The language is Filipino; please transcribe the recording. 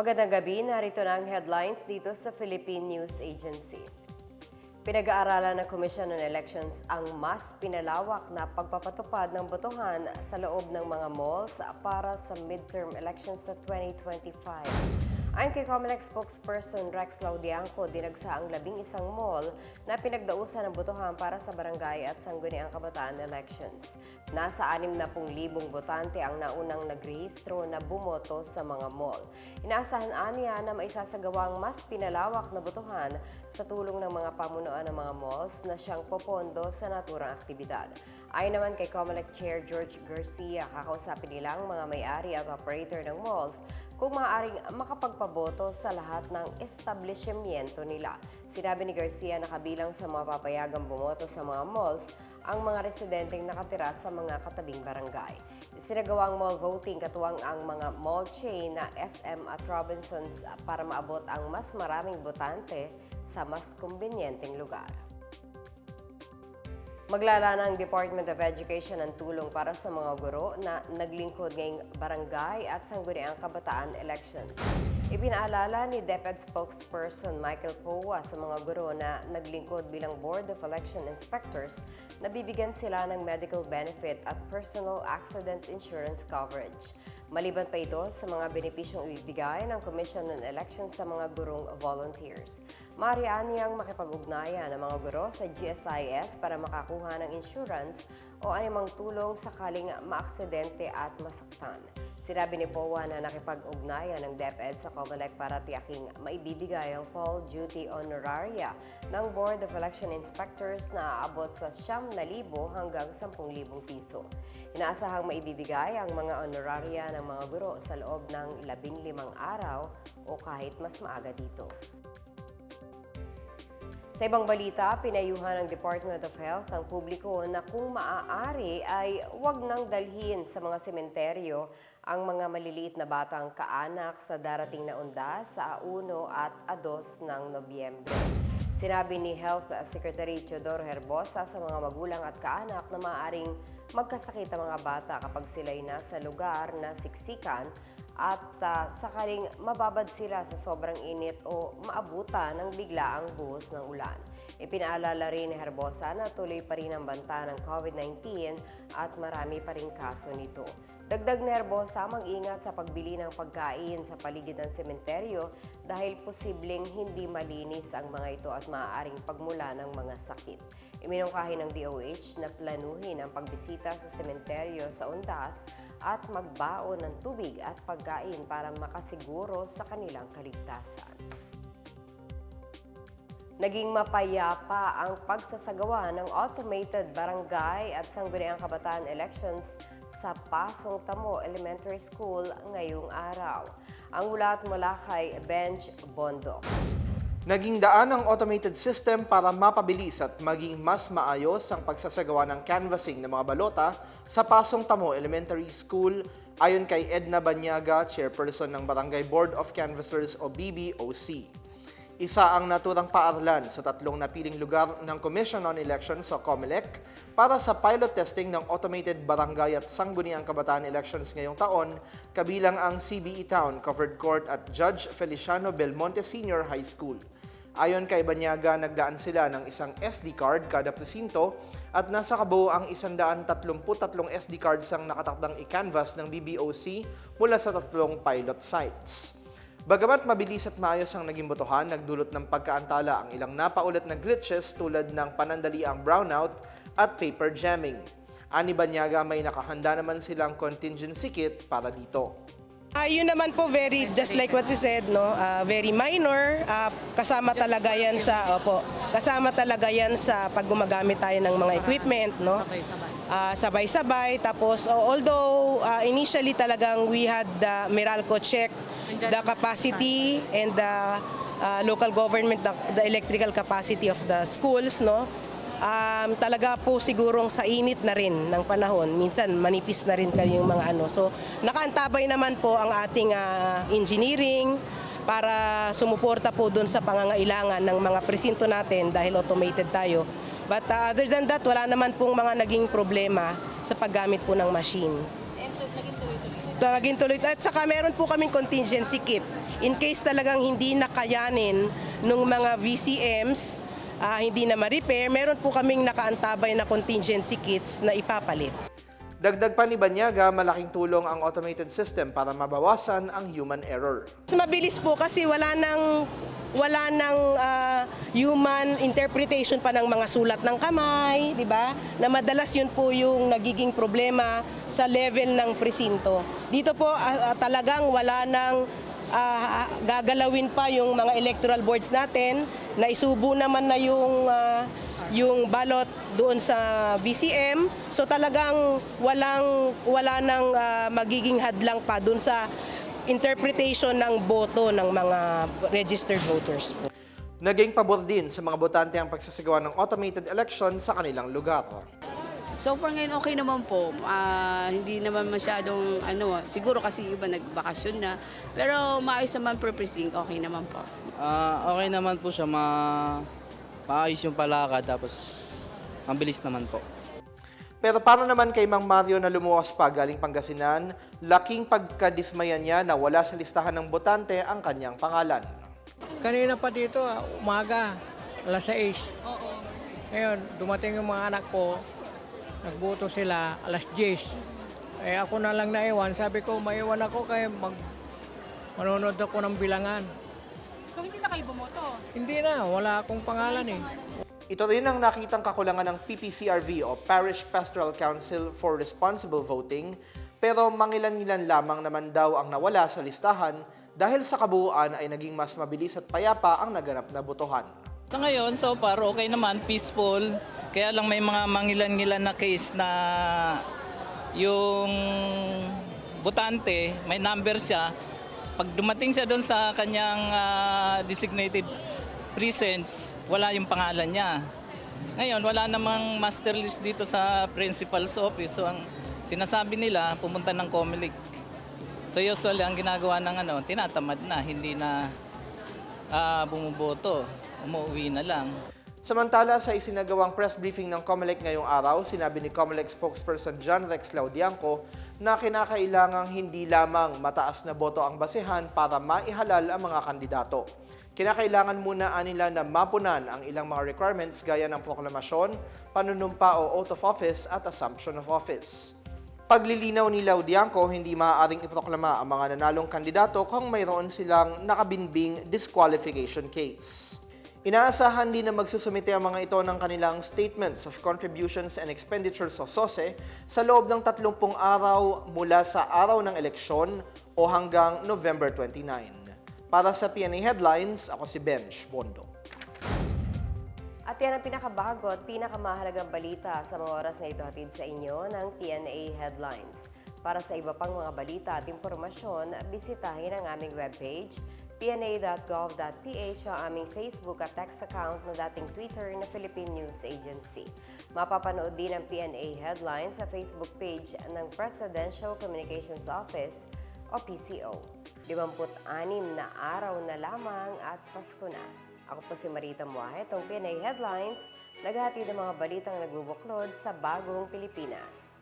Magandang gabi, narito na ang headlines dito sa Philippine News Agency. Pinag-aaralan ng Commission on Elections ang mas pinalawak na pagpapatupad ng botohan sa loob ng mga malls para sa midterm elections sa 2025. Ayon kay Comelec spokesperson Rex Laudianco, dinagsa ang labing isang mall na pinagdausan ng botohan para sa barangay at sangguniang kabataan elections. Nasa 60,000 botante ang naunang nagrehistro na bumoto sa mga mall. Inaasahan aniya na maisasagawang mas pinalawak na botohan sa tulong ng mga pamunuan ng mga malls na siyang popondo sa naturang aktibidad. Ayon naman kay Comelec Chair George Garcia, kakausapin nilang mga may-ari at operator ng malls kung maaaring makapagpaboto sa lahat ng establishmento nila. Sinabi ni Garcia na kabilang sa mga papayagang bumoto sa mga malls ang mga residenteng nakatira sa mga katabing barangay. Sinagawang mall voting katuwang ang mga mall chain na SM at Robinsons para maabot ang mas maraming botante sa mas kumbinyenteng lugar. Maglala ng Department of Education ng tulong para sa mga guro na naglingkod ngayong barangay at sangguniang kabataan elections. Ipinaalala ni DepEd spokesperson Michael Powa sa mga guro na naglingkod bilang Board of Election Inspectors na bibigyan sila ng medical benefit at personal accident insurance coverage. Maliban pa ito sa mga benepisyong ibibigay ng Commission on Elections sa mga gurong volunteers. Mariaan niyang makipag-ugnayan ng mga guro sa GSIS para makakuha ng insurance o anumang tulong sakaling maaksidente at masaktan. Sinabi ni POA na nakipag-ugnayan ng DepEd sa COMELEC para tiyaking maibibigay ang Paul Duty Honoraria ng Board of Election Inspectors na aabot sa 9,000 hanggang 10,000 piso. Inaasahang maibibigay ang mga honoraria ng mga guro sa loob ng 15 araw o kahit mas maaga dito. Sa ibang balita, pinayuhan ng Department of Health ang publiko na kung maaari ay huwag nang dalhin sa mga sementeryo ang mga maliliit na batang kaanak sa darating na undas sa 1 at 2 ng Nobyembre. Sinabi ni Health Secretary Teodoro Herbosa sa mga magulang at kaanak na maaaring magkasakit ang mga bata kapag sila'y nasa lugar na siksikan at ah, sakaling mababad sila sa sobrang init o maabutan ng biglaang buhos ng ulan. Ipinaalala rin ni Herbosa na tuloy pa rin ang banta ng COVID-19 at marami pa rin kaso nito. Dagdag ni Herbosa mag-ingat sa pagbili ng pagkain sa paligid ng sementeryo dahil posibleng hindi malinis ang mga ito at maaaring pagmula ng mga sakit. Iminungkahi ng DOH na planuhin ang pagbisita sa sementeryo sa undas at magbaon ng tubig at pagkain para makasiguro sa kanilang kaligtasan. Naging mapayapa ang pagsasagawa ng automated barangay at sangguniang kabataan elections sa Pasong Tamo Elementary School ngayong araw. Ang ulat mula kay Benj Bondok. Naging daan ang automated system para mapabilis at maging mas maayos ang pagsasagawa ng canvassing ng mga balota sa Pasong Tamo Elementary School ayon kay Edna Banyaga, chairperson ng Barangay Board of Canvassers o BBOC. Isa ang naturang paaralan sa tatlong napiling lugar ng Commission on Elections o COMELEC para sa pilot testing ng automated barangay at sangguniang kabataan elections ngayong taon, kabilang ang CBE Town, Covered Court at Judge Feliciano Belmonte Senior High School. Ayon kay Banyaga, nagdaan sila ng isang SD card kada presinto at nasa kabuo ang 133 SD cards ang nakatakdang i-canvas ng BBOC mula sa tatlong pilot sites. Bagamat mabilis at maayos ang naging botohan, nagdulot ng pagkaantala ang ilang napaulat na glitches tulad ng panandaliang brownout at paper jamming. Ani Banyaga may nakahanda naman silang contingency kit para dito. Ah, yun naman po very just like what you said no, ah, very minor. Ah, kasama talaga 'yan sa opo. Kasama talaga 'yan sa pag gumagamit tayo ng mga equipment no. Ah, sabay-sabay tapos oh, although ah, initially talagang we had the Meralco check the capacity and the ah, local government the, the electrical capacity of the schools no. Um, talaga po sigurong sa init na rin ng panahon. Minsan manipis na rin kayo yung mga ano. So nakaantabay naman po ang ating ah, engineering para sumuporta po doon sa pangangailangan ng mga presinto natin dahil automated tayo. But ah, other than that, wala naman pong mga naging problema sa paggamit po ng machine. Naging tuloy. At saka meron po kaming contingency kit. in case talagang hindi nakayanin ng mga VCMs, ah, hindi na ma-repair, meron po kaming nakaantabay na contingency kits na ipapalit. Dagdag pa ni Banyaga, malaking tulong ang automated system para mabawasan ang human error. Mas mabilis po kasi wala nang wala nang ah, human interpretation pa ng mga sulat ng kamay, di ba? Na madalas yun po yung nagiging problema sa level ng presinto. Dito po ah, talagang wala nang ah, gagalawin pa yung mga electoral boards natin. Naisubo naman na yung ah, yung balot doon sa VCM. So talagang walang wala nang ah, magiging hadlang pa doon sa interpretation ng boto ng mga registered voters po. Naging pabor din sa mga botante ang pagsasagawa ng automated election sa kanilang lugar. So far ngayon okay naman po. Ah, hindi naman masyadong ano, siguro kasi iba nagbakasyon na. Pero maayos naman per precinct, okay naman po. Ah, okay naman po siya, ma maayos yung palakad tapos ang bilis naman po. Pero para naman kay Mang Mario na lumuwas pa galing Pangasinan, laking pagkadismaya niya na wala sa listahan ng botante ang kanyang pangalan. Kanina pa dito, ah, umaga, alas 6. Oo. Ngayon, dumating yung mga anak ko, nagboto sila alas 10. Eh ako na lang naiwan, sabi ko, maiwan ako kaya mag manonood ako ng bilangan. So hindi na kayo bumoto? Hindi na, wala akong pangalan eh. Ito rin ang nakitang kakulangan ng PPCRV o Parish Pastoral Council for Responsible Voting, pero mangilan-ngilan lamang naman daw ang nawala sa listahan dahil sa kabuuan ay naging mas mabilis at payapa ang naganap na botohan. Sa ngayon, so far, okay naman, peaceful. Kaya lang may mga mangilan-ngilan na case na yung butante, may number siya. Pag dumating siya doon sa kanyang ah, designated presence, wala yung pangalan niya. Ngayon, wala namang master list dito sa principal's office. So, ang sinasabi nila, pumunta ng COMELEC. So, usually, ang ginagawa ng ano, tinatamad na, hindi na ah, bumuboto. Umuwi na lang. Samantala, sa isinagawang press briefing ng COMELEC ngayong araw, sinabi ni COMELEC spokesperson John Rex Laudianco na kinakailangang hindi lamang mataas na boto ang basehan para maihalal ang mga kandidato. Kinakailangan muna anila na mapunan ang ilang mga requirements gaya ng proklamasyon, panunumpa o oath of office at assumption of office. Paglilinaw ni Laudianco, hindi maaaring iproklama ang mga nanalong kandidato kung mayroon silang nakabinbing disqualification case. Inaasahan din na magsusumite ang mga ito ng kanilang Statements of Contributions and Expenditures o SOSE sa loob ng 30 araw mula sa araw ng eleksyon o hanggang November 29. Para sa PNA Headlines, ako si Benj Bondo. At yan ang pinakabago at pinakamahalagang balita sa mga oras na ito hatid sa inyo ng PNA Headlines. Para sa iba pang mga balita at impormasyon, bisitahin ang aming webpage pna.gov.ph ang aming Facebook at text account ng dating Twitter na Philippine News Agency. Mapapanood din ang PNA Headlines sa Facebook page ng Presidential Communications Office o PCO. 56 na araw na lamang at Pasko na. Ako po si Marita Muahe, itong PNA Headlines, naghahatid ng mga balitang nagbubuklod sa bagong Pilipinas.